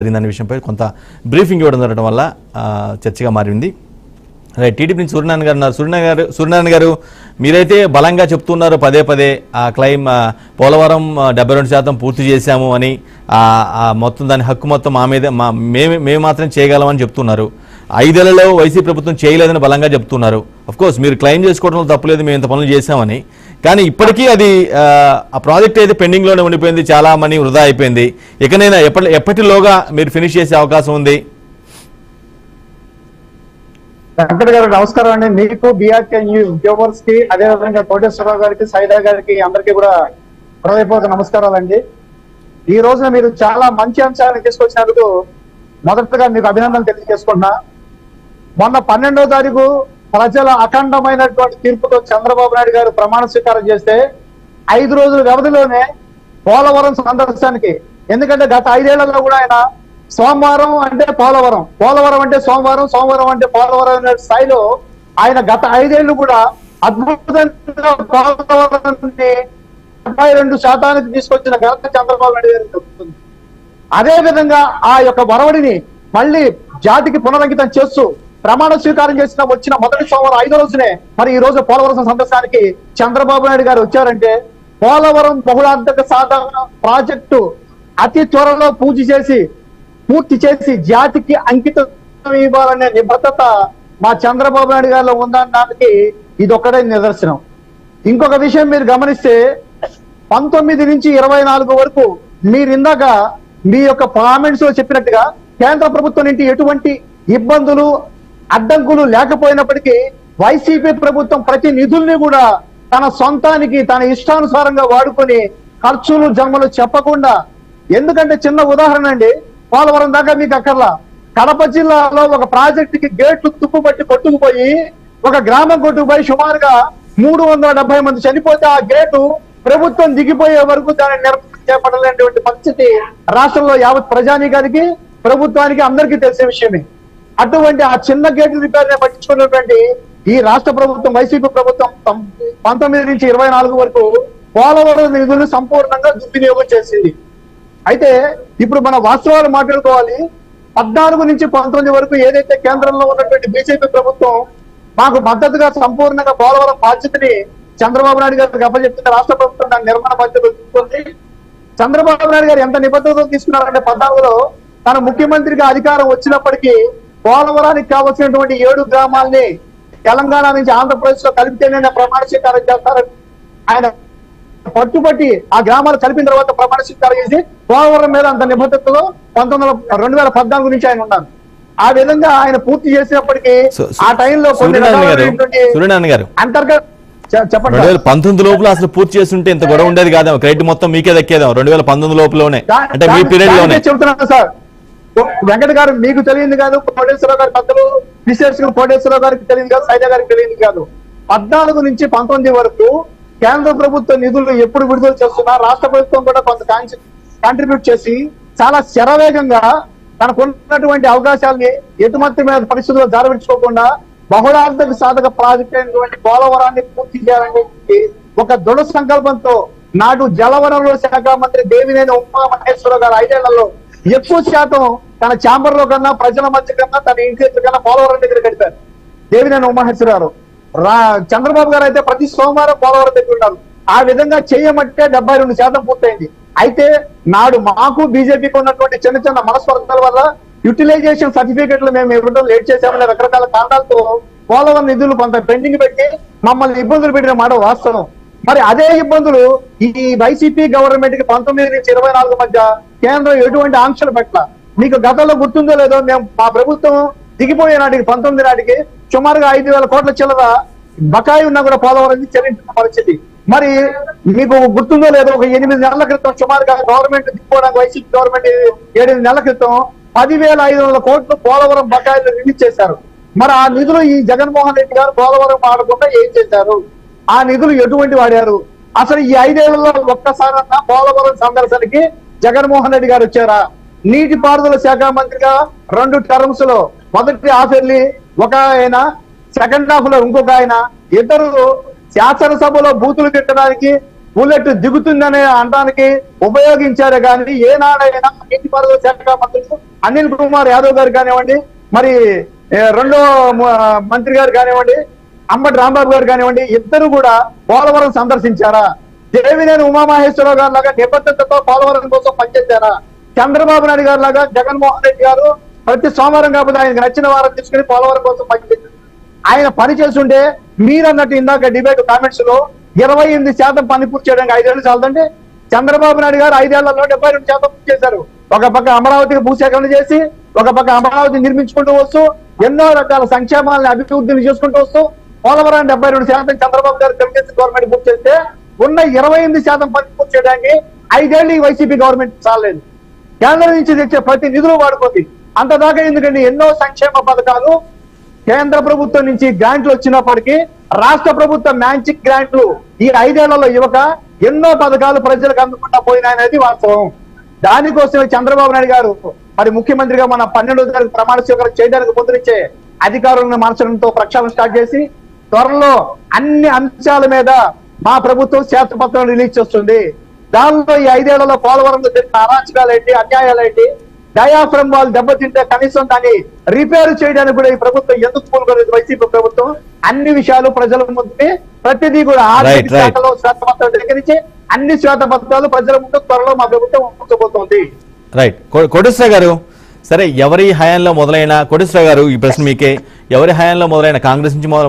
జరిగిందనే విషయంపై కొంత బ్రీఫింగ్ ఇవ్వడం జరగడం వల్ల చర్చగా మారింది. రైట్ టీడీపీ నుంచి సూర్యనారాయణ గారు ఉన్నారు సూర్యనారాయణ గారు సూర్యనారాయణ గారు మీరైతే బలంగా చెప్తున్నారు పదే పదే ఆ క్లైమ్ పోలవరం డెబ్బై రెండు శాతం పూర్తి చేశాము అని ఆ, మొత్తం దాని హక్కు మొత్తం మా మీద మా మేము మేము మాత్రం చేయగలమని చెప్తున్నారు. ఐదేళ్ళలో వైసీపీ ప్రభుత్వం చేయలేదని బలంగా చెప్తున్నారు. అఫ్కోర్స్ మీరు క్లెయిమ్ చేసుకోవడంలో తప్పులేదు మేము ఇంత పనులు చేశామని. కానీ ఇప్పటికీ అది ఆ, ప్రాజెక్ట్ అయితే పెండింగ్లోనే ఉండిపోయింది చాలా మనీ వృధా అయిపోయింది. ఇకనైనా ఎప్పటి ఎప్పటిలోగా మీరు ఫినిష్ చేసే అవకాశం ఉంది? వెంకట గారు నమస్కారం అండి. మీకు బీఆర్కే వ్యూవర్స్కి అదే విధంగా కోటేశ్వరరావు గారికి సైదా గారికి అందరికీ కూడా హృదయపూర్వక నమస్కారాలండి. ఈ రోజున మీరు చాలా మంచి అంశాలను తీసుకొచ్చినందుకు మొదటగా మీకు అభినందనలు తెలియజేసుకుంటున్నా. మొన్న పన్నెండో తారీఖు ప్రజల అఖండమైనటువంటి తీర్పుతో చంద్రబాబు నాయుడు గారు ప్రమాణ స్వీకారం చేస్తే ఐదు రోజుల వ్యవధిలోనే పోలవరం సందర్శనానికి ఎందుకంటే గత ఐదేళ్ళలో కూడా ఆయన సోమవారం అంటే పోలవరం పోలవరం అంటే సోమవారం సోమవారం అంటే పోలవరం అనే స్థాయిలో ఆయన గత ఐదేళ్ళు కూడా అద్భుతంగా పోలవరం డెబ్బై రెండు శాతానికి తీసుకొచ్చిన ఘనత చంద్రబాబు నాయుడు గారికి దక్కుతుంది. అదే విధంగా ఆ యొక్క వరవడిని మళ్ళీ జాతికి పునరంకితం చేస్తూ ప్రమాణ స్వీకారం చేసిన వచ్చిన మొదటి సోమవారం ఐదో రోజునే మరి ఈ రోజు పోలవరం సందర్శనానికి చంద్రబాబు నాయుడు గారు వచ్చారంటే పోలవరం బహుళార్థక సాధారణ ప్రాజెక్టు అతి త్వరలో పూజ చేసి పూర్తి చేసి జాతికి అంకితం ఇవ్వాలనే నిబద్ధత మా చంద్రబాబు నాయుడు గారిలో ఉందనడానికి ఇది ఒక్కటే నిదర్శనం. ఇంకొక విషయం మీరు గమనిస్తే పంతొమ్మిది నుంచి ఇరవై నాలుగు వరకు మీరు ఇందాక మీ యొక్క కామెంట్స్లో చెప్పినట్టుగా కేంద్ర ప్రభుత్వం నుండి ఎటువంటి ఇబ్బందులు అడ్డంకులు లేకపోయినప్పటికీ వైసీపీ ప్రభుత్వం ప్రతి నిధుల్ని కూడా తన సొంతానికి తన ఇష్టానుసారంగా వాడుకొని ఖర్చులు జన్మలు చెప్పకుండా ఎందుకంటే చిన్న ఉదాహరణ అండి పోలవరం దాకా మీకు అక్కర్లా. కడప జిల్లాలో ఒక ప్రాజెక్టుకి గేట్లు తుప్పుపట్టి కొట్టుకుపోయి ఒక గ్రామం కొట్టుకుపోయి సుమారుగా మూడు వందల డెబ్బై మంది చనిపోతే ఆ గేటు ప్రభుత్వం దిగిపోయే వరకు దాన్ని నిర్మాణం చేపట్టలేనటువంటి పరిస్థితి రాష్ట్రంలో యావత్ ప్రజానీకానికి ప్రభుత్వానికి అందరికీ తెలిసే విషయమే. అటువంటి ఆ చిన్న గేట్ రిపేర్ పట్టించుకున్నటువంటి ఈ రాష్ట్ర ప్రభుత్వం వైసీపీ ప్రభుత్వం పంతొమ్మిది నుంచి ఇరవై నాలుగు వరకు పోలవరం నిధులు సంపూర్ణంగా దుర్వినియోగం చేసింది. అయితే ఇప్పుడు మన వాస్తవాలు మాట్లాడుకోవాలి. పద్నాలుగు నుంచి పంతొమ్మిది వరకు ఏదైతే కేంద్రంలో ఉన్నటువంటి బీజేపీ ప్రభుత్వం మాకు మద్దతుగా సంపూర్ణంగా పోలవరం బాధ్యతని చంద్రబాబు నాయుడు గారికి అప్పచెప్తున్న రాష్ట్ర ప్రభుత్వం దాని నిర్మాణ బాధ్యత తీసుకుంది చంద్రబాబు నాయుడు గారు ఎంత నిబద్ధతతో తీసుకున్నారంటే పద్నాలుగులో తన ముఖ్యమంత్రిగా అధికారం వచ్చినప్పటికీ పోలవరానికి కావలసినటువంటి ఏడు గ్రామాల్ని తెలంగాణ నుంచి ఆంధ్రప్రదేశ్లో కలిపితేనే ప్రమాణ స్వీకారం చేస్తారని ఆయన పట్టుబట్టి ఆ గ్రామాలు కలిపిన తర్వాత ప్రమాణ స్వీకారం చేసి పోలవరం మీద అంత నిబద్ధతలో పంతొమ్మిది వందల రెండు వేల పద్నాలుగు నుంచి ఆయన ఉన్నారు. ఆ విధంగా ఆయన పూర్తి చేసినప్పటికీ ఆ టైంలో కొన్ని అంతర్గత చెప్పండి రెండు. వేల పంతొమ్మిది లోపల అసలు పూర్తి చేస్తుంటే ఇంత గొడవ ఉండేది క్రెడిట్ మొత్తం మీకే దక్కేదాం రెండు వేల పంతొమ్మిది లోపలనే అంటే మీ దాని- పీరియడ్లోనే. దానికే చెబుతున్నాను సార్. వెంకట గారు మీకు తెలియదు కాదు కోటేశ్వరరావు గారి పెద్దలు విశ్లేషకులు కోటేశ్వరరావు గారికి తెలియదు కాదు సైదా గారికి తెలియదు కాదు. పద్నాలుగు నుంచి పంతొమ్మిది వరకు కేంద్ర ప్రభుత్వ నిధులు ఎప్పుడు విడుదల చేస్తున్నా రాష్ట్ర ప్రభుత్వం కూడా కొంత కాంట్రిబ్యూట్ చేసి చాలా శరవేగంగా తనకున్నటువంటి అవకాశాలని ఎటుమతి మీద పరిస్థితుల్లో జారవించుకోకుండా బహుళార్థక సాధక ప్రాజెక్ట్ అయినటువంటి పోలవరాన్ని పూర్తి చేయాలని ఒక దృఢ సంకల్పంతో నాడు జలవనరుల శాఖ మంత్రి దేవినేని ఉమా మహేశ్వరరావు గారు ఐదేళ్ళలో ఎక్కువ శాతం తన ఛాంబర్లో కన్నా ప్రజల మధ్య కన్నా తన ఇంటి దగ్గర కన్నా పోలవరం దగ్గర గడిపారు దేవినేని ఉమామహేశ్వరరావు రా చంద్రబాబు గారు అయితే ప్రతి సోమవారం పోలవరం దగ్గర ఉన్నారు ఆ విధంగా చేయమంటే డెబ్బై రెండు శాతం పూర్తయింది. అయితే నాడు మాకు బీజేపీకి ఉన్నటువంటి చిన్న చిన్న మనస్పర్ధల వల్ల యూటిలైజేషన్ సర్టిఫికెట్లు మేము ఇవ్వడం లేట్ చేసామని రకరకాల కారణాలతో పోలవరం నిధులు కొంత పెండింగ్ పెట్టి మమ్మల్ని ఇబ్బందులు పెట్టిన మాట వాస్తవం. మరి అదే ఇబ్బందులు ఈ వైసీపీ గవర్నమెంట్కి పంతొమ్మిది నుంచి ఇరవై నాలుగు మధ్య కేంద్రం ఎటువంటి ఆంక్షలు పెట్టాల? మీకు గతంలో గుర్తుందో లేదో మేము మా ప్రభుత్వం దిగిపోయే నాటికి పంతొమ్మిది నాటికి సుమారుగా ఐదు వేల కోట్ల చిల్లర బకాయి ఉన్నా కూడా పోలవరం చెల్లించిన పరిస్థితి. మరి మీకు గుర్తుందో లేదో ఒక ఎనిమిది నెలల క్రితం సుమారుగా గవర్నమెంట్ దిగిపోవడానికి వైసీపీ గవర్నమెంట్ ఏడెనిమిది నెలల క్రితం పదివేల ఐదు వందల కోట్లు పోలవరం బకాయిలు రిలీజ్ చేశారు. మరి ఆ నిధులు ఈ జగన్మోహన్ రెడ్డి గారు పోలవరం ఆడకుండా ఏం చేశారు? ఆ నిధులు ఎటువంటి వాడారు? అసలు ఈ ఐదేళ్ళలో ఒక్కసారన్నా పోలవరం సందర్శనకి జగన్మోహన్ రెడ్డి గారు వచ్చారా? నీటిపారుదల శాఖ మంత్రిగా రెండు టర్మ్స్లో మొదటి హాఫ్ వెళ్ళి ఒక ఆయన సెకండ్ హాఫ్లో ఇంకొక ఆయన. ఇద్దరు శాసనసభలో బూతులు తిట్టడానికి బుల్లెట్ దిగుతుందనే అనడానికి ఉపయోగించారు కానీ ఏనాడైనా నీటిపారుదల శాఖ మంత్రులు అనిల్ కుమార్ యాదవ్ గారు కానివ్వండి మరి రెండో మంత్రి గారు కానివ్వండి అంబటి రాంబాబు గారు కానివ్వండి ఇద్దరు కూడా పోలవరం సందర్శించారా? దేవినేని ఉమామహేశ్వరరావు గారు లాగా నిబద్ధతతో పోలవరం కోసం పనిచేశారా? చంద్రబాబు నాయుడు గారు లాగా జగన్మోహన్ రెడ్డి గారు ప్రతి సోమవారం కాకపోతే ఆయనకు నచ్చిన వారం తీసుకుని పోలవరం కోసం పనిచేశారు ఆయన పని చేస్తుంటే మీరన్నట్టు ఇందాక డిబేట్ కామెంట్స్లో ఇరవై ఎనిమిది శాతం పని పూర్తి చేయడానికి ఐదేళ్ళు చాలదండి. చంద్రబాబు నాయుడు గారు ఐదేళ్ళలో డెబ్బై రెండు శాతం పూర్తి చేశారు. ఒక పక్క అమరావతికి భూసేకరణ చేసి ఒక పక్క అమరావతి నిర్మించుకుంటూ వస్తూ ఎన్నో రకాల సంక్షేమాలను అభివృద్ధిని చేసుకుంటూ వస్తూ పోలవరం డెబ్బై రెండు శాతం చంద్రబాబు గారు తెలుగుదేశం గవర్నమెంట్ పూర్తి చేస్తే ఉన్న ఇరవై ఎనిమిది శాతం పని పూర్తి చేయడానికి ఐదేళ్ళు ఈ వైసీపీ గవర్నమెంట్ చాలలేదు. కేంద్రం నుంచి తెచ్చే ప్రతి నిధులు వాడుకోండి. అంతదాకా ఎందుకండి? ఎన్నో సంక్షేమ పథకాలు కేంద్ర ప్రభుత్వం నుంచి గ్రాంట్లు వచ్చినప్పటికీ రాష్ట్ర ప్రభుత్వ మ్యాంచిక్ గ్రాంట్లు ఈ ఐదేళ్ళలో ఇవ్వక ఎన్నో పథకాలు ప్రజలకు అందకుండా పోయినాయనేది వాస్తవం. దానికోసమే చంద్రబాబు నాయుడు గారు మరి ముఖ్యమంత్రిగా మన పన్నెండో తారీఖు ప్రమాణ స్వీకారం చేయడానికి ముందునిచ్చే అధికారులను మార్చడంతో ప్రక్షాళన స్టార్ట్ చేసి త్వరలో అన్ని అంశాల మీద మా ప్రభుత్వం శ్వేతపత్రం రిలీజ్ చేస్తుంది. దానిలో ఈ ఐదేళ్ళలో పోలవరంలో జరిగిన అరాచకాలు ఏంటి అన్యాయాలు ఏంటి డయాఫ్రమ్ వాళ్ళు దెబ్బతింటే కనీసం దాన్ని రిపేర్ చేయడానికి కూడా ఈ ప్రభుత్వం ఎందుకు పూనుకోలేదు వైసీపీ ప్రభుత్వం? అన్ని విషయాలు ప్రజల ముందు ప్రతిదీ కూడా ఆర్థిక. శాఖలో శ్వేతపత్రం దగ్గర నుంచి అన్ని శ్వేతపత్రాలు ప్రజల ముందు త్వరలో మా ప్రభుత్వం ఉంచబోతోంది రైట్ కోటేశ్వర గారు సరే ఎవరి హయాంలో మొదలైన కోటేశ్వర గారు ఈ ప్రశ్న మీకే ఎవరి హయాంలో మొదలైన కాంగ్రెస్ నుంచి మొదలు